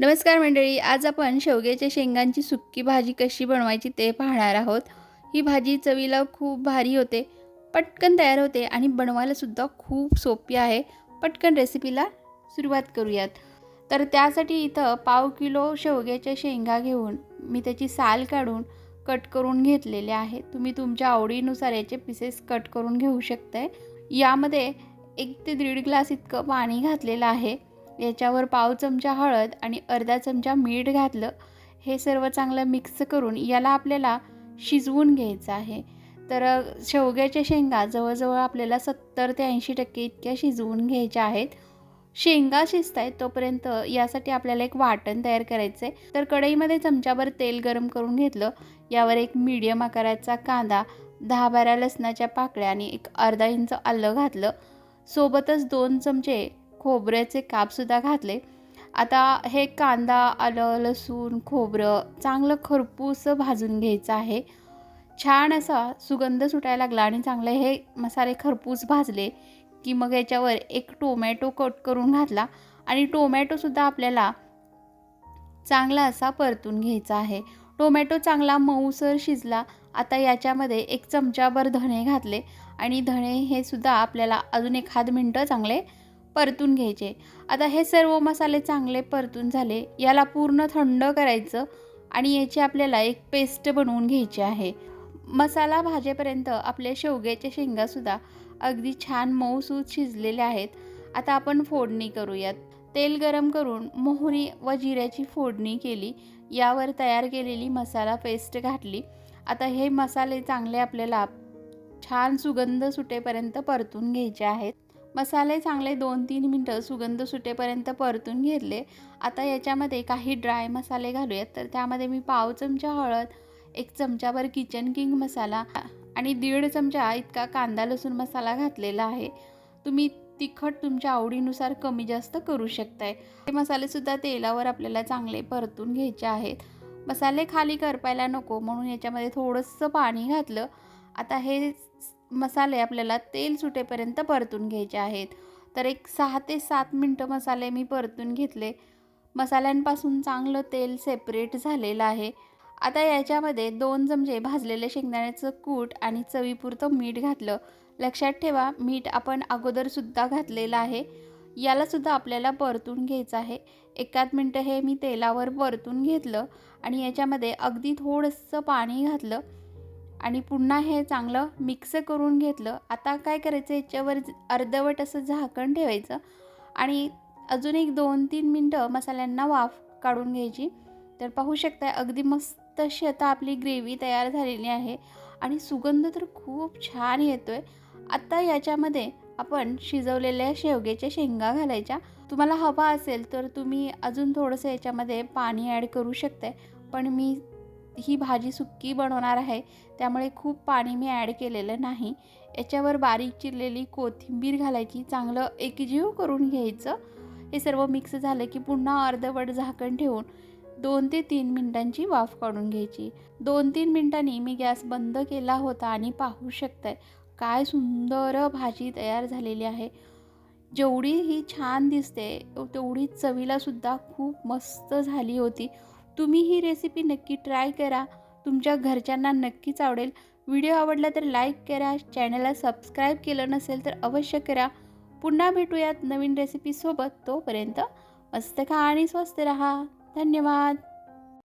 नमस्कार मंडळी आज आपण शेवग्याच्या शेंगांची सुक्की भाजी कशी बनवायची ते पाहणार आहोत. ही भाजी चवीला खूप भारी होते पटकन तयार होते आणि बनवायलासुद्धा खूप सोपी आहे. पटकन रेसिपीला सुरुवात करूयात. तर त्यासाठी इथं पाव किलो शेवग्याच्या शेंगा घेऊन मी त्याची साल काढून कट करून घेतलेले आहे. तुम्ही तुमच्या आवडीनुसार याचे पीसेस कट करून घेऊ शकताय. यामध्ये एक ते दीड ग्लास इतकं पाणी घातलेलं आहे. याच्यावर पाव चमचा हळद आणि अर्धा चमचा मीठ घातलं हे सर्व चांगलं मिक्स करून याला आपल्याला शिजवून घ्यायचं आहे. तर शेवग्याच्या शेंगा जवळजवळ आपल्याला सत्तर ते ऐंशी टक्के इतक्या शिजवून घ्यायच्या आहेत. शेंगा शिजत आहेत तोपर्यंत यासाठी आपल्याला एक वाटण तयार करायचं आहे तर कढईमध्ये चमच्यावर तेल गरम करून घेतलं. यावर एक मीडियम आकाराचा कांदा दहा बारा लसणाच्या पाकळ्या आणि एक अर्धा इंच आलं घातलं. सोबतच दोन चमचे खोबऱ्याचे कापसुद्धा घातले. आता हे कांदा आलं लसूण खोबरं चांगलं खरपूस भाजून घ्यायचं आहे. छान असा सुगंध सुटायला लागला आणि चांगले हे मसाले खरपूस भाजले की मग याच्यावर एक टोमॅटो कट करून घातला आणि टोमॅटोसुद्धा आपल्याला चांगला असा परतून घ्यायचा आहे. टोमॅटो चांगला मऊसर शिजला आता याच्यामध्ये एक चमचाभर धणे घातले आणि धणे हे सुद्धा आपल्याला अजून एखाद मिनटं चांगले परतून घ्यायचे. आता हे सर्व मसाले चांगले परतून झाले याला पूर्ण थंड करायचं आणि याची आपल्याला एक पेस्ट बनवून घ्यायची आहे. मसाला भाजेपर्यंत आपल्या शेवग्याच्या शेंगासुद्धा अगदी छान मऊसूत शिजलेल्या आहेत. आता आपण फोडणी करूयात. तेल गरम करून मोहरी व जिऱ्याची फोडणी केली. यावर तयार केलेली मसाला पेस्ट घातली. आता हे मसाले चांगले आपल्याला छान सुगंध सुटेपर्यंत परतून घ्यायचे आहेत. मसाले चांगले दोन तीन मिनटं सुगंध सुटेपर्यंत परतून घेतले. आता याच्यामध्ये काही ड्राय मसाले घालूयात. तर त्यामध्ये मी पाव चमचा हळद एक चमचाभर किचन किंग मसाला आणि दीड चमचा इतका कांदा लसूण मसाला घातलेला आहे. तुम्ही तिखट तुमच्या आवडीनुसार कमी जास्त करू शकताय. हे मसालेसुद्धा तेलावर आपल्याला चांगले परतून घ्यायचे आहेत. मसाले खाली करपायला नको म्हणून याच्यामध्ये थोडंसं पाणी घातलं. आता हे मसाले आपल्याला तेल सुटेपर्यंत परतून घ्यायचे आहेत. तर एक सहा ते सात मिनटं मसाले मी परतून घेतले. मसाल्यांपासून चांगलं तेल सेपरेट झालेलं आहे. आता याच्यामध्ये दोन चमचे भाजलेले शेंगदाण्याचं कूट आणि चवीपुरतं मीठ घातलं. लक्षात ठेवा मीठ आपण अगोदरसुद्धा घातलेलं आहे. यालासुद्धा आपल्याला परतून घ्यायचं आहे. एकाद मिनटं हे मी तेलावर परतून घेतलं आणि याच्यामध्ये अगदी थोडंसं पाणी घातलं. आणि पुन्हा हे चांगलं मिक्स करून घेतलं आता काय करायचं? याच्यावर अर्धवट असं झाकण ठेवायचं आणि अजून एक दोन तीन मिनटं मसाल्यांना वाफ काढून घ्यायची. तर पाहू शकता अगदी मस्त अशी आता आपली ग्रेव्ही तयार झालेली आहे आणि सुगंध तर खूप छान येतो आहे आता याच्यामध्ये आपण शिजवलेल्या शेवग्याच्या शेंगा घालायच्या. तुम्हाला हवा असेल तर तुम्ही अजून थोडंसं याच्यामध्ये पाणी ॲड करू शकताय. पण मी ही भाजी सुक्की बनवणार आहे त्यामुळे खूप पाणी मी ॲड केलेलं नाही. याच्यावर बारीक चिरलेली कोथिंबीर घालायची चांगलं एकजीव करून घ्यायचं. हे सर्व मिक्स झालं की पुन्हा अर्धवट झाकण ठेवून दोन ते तीन मिनटांची वाफ काढून घ्यायची. दोन तीन मिनटांनी मी गॅस बंद केला होता आणि पाहू शकताय काय सुंदर भाजी तयार झालेली आहे. जेवढी ही छान दिसते तेवढी चवीलासुद्धा खूप मस्त झाली होती. तुम्ही ही रेसिपी नक्की ट्राय करा. तुमच्या घरच्यांना नक्कीच आवडेल. व्हिडिओ आवडला तर लाईक करा. चॅनलला सबस्क्राईब केलं नसेल तर अवश्य करा. पुन्हा भेटूयात नवीन रेसिपीसोबत तोपर्यंत मस्त खा आणि स्वस्त रहा. धन्यवाद.